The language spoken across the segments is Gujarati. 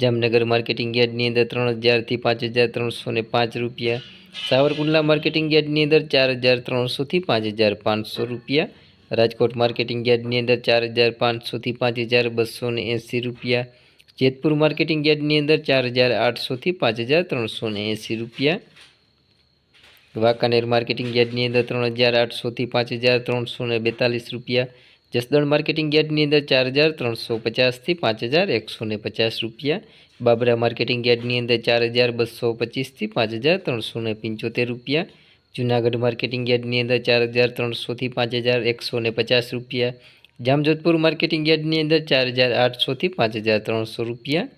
જામનગર માર્કેટિંગ યાર્ડની અંદર ત્રણ હજારથી પાંચ હજાર ત્રણસો ને પાંચ રૂપિયા. સાવરકુંડલા માર્કેટિંગ યાર્ડની અંદર ચાર હજાર ત્રણસોથી પાંચ હજાર પાંચસો રૂપિયા. રાજકોટ માર્કેટિંગ યાર્ડની અંદર ચાર હજાર પાંચસોથી પાંચ હજાર બસો ને એંસી રૂપિયા. જેતપુર માર્કેટિંગ યાર્ડની અંદર ચાર હજાર આઠસોથી પાંચ હજાર ત્રણસો ને એંસી રૂપિયા. વાંકાનેર માર્કેટિંગ યાર્ડની અંદર ત્રણ હજાર આઠસોથી પાંચ હજાર ત્રણસો ને બેતાલીસ રૂપિયા. જસદણ માર્કેટિંગ યાર્ડની અંદર ચાર હજાર ત્રણસો પચાસથી પાંચ હજાર એકસો ને પચાસ રૂપિયા. બાબરા માર્કેટિંગ યાર્ડની અંદર ચાર હજાર બસો પચીસથી પાંચ હજાર ત્રણસો ને પંચોતેર રૂપિયા. જૂનાગઢ માર્કેટિંગ યાર્ડની અંદર ચાર હજાર ત્રણસોથી પાંચ હજાર એકસો ને પચાસ રૂપિયા. જામજોધપુર માર્કેટિંગ યાર્ડની અંદર ચાર હજાર આઠસોથી પાંચ હજાર ત્રણસો રૂપિયા.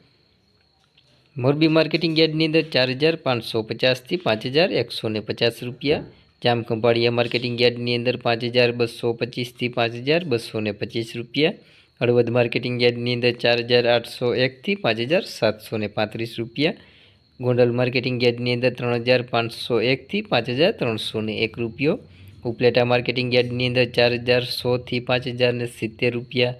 મોરબી માર્કેટિંગ યાર્ડની અંદર ચાર હજાર પાંચસો પચાસથી પાંચ હજાર એકસો ને પચાસ રૂપિયા. જામખંભાળિયા માર્કેટિંગ યાર્ડની અંદર પાંચ હજાર બસો પચીસથી પાંચ હજાર બસો પચીસ રૂપિયા. હળવદ માર્કેટિંગ યાર્ડની અંદર ચાર હજાર આઠસો એકથી પાંચ હજાર સાતસો પાંત્રીસ રૂપિયા. ગોંડલ માર્કેટિંગ યાર્ડની અંદર ત્રણ હજાર પાંચસો એકથી પાંચ હજાર ત્રણસો એક રૂપિયો. ઉપલેટા માર્કેટિંગ યાર્ડની અંદર ચાર હજાર સોથી પાંચ હજાર ને સિત્તેર રૂપિયા.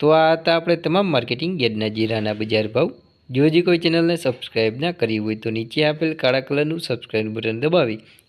તો આ હતા આપણે તમામ માર્કેટિંગ યાર્ડના જીરાના બજાર ભાવ. જો હજી કોઈ ચેનલને સબસ્ક્રાઈબ ના કરી હોય તો નીચે આપેલ કાળા કલરનું સબસ્ક્રાઈબ બટન દબાવી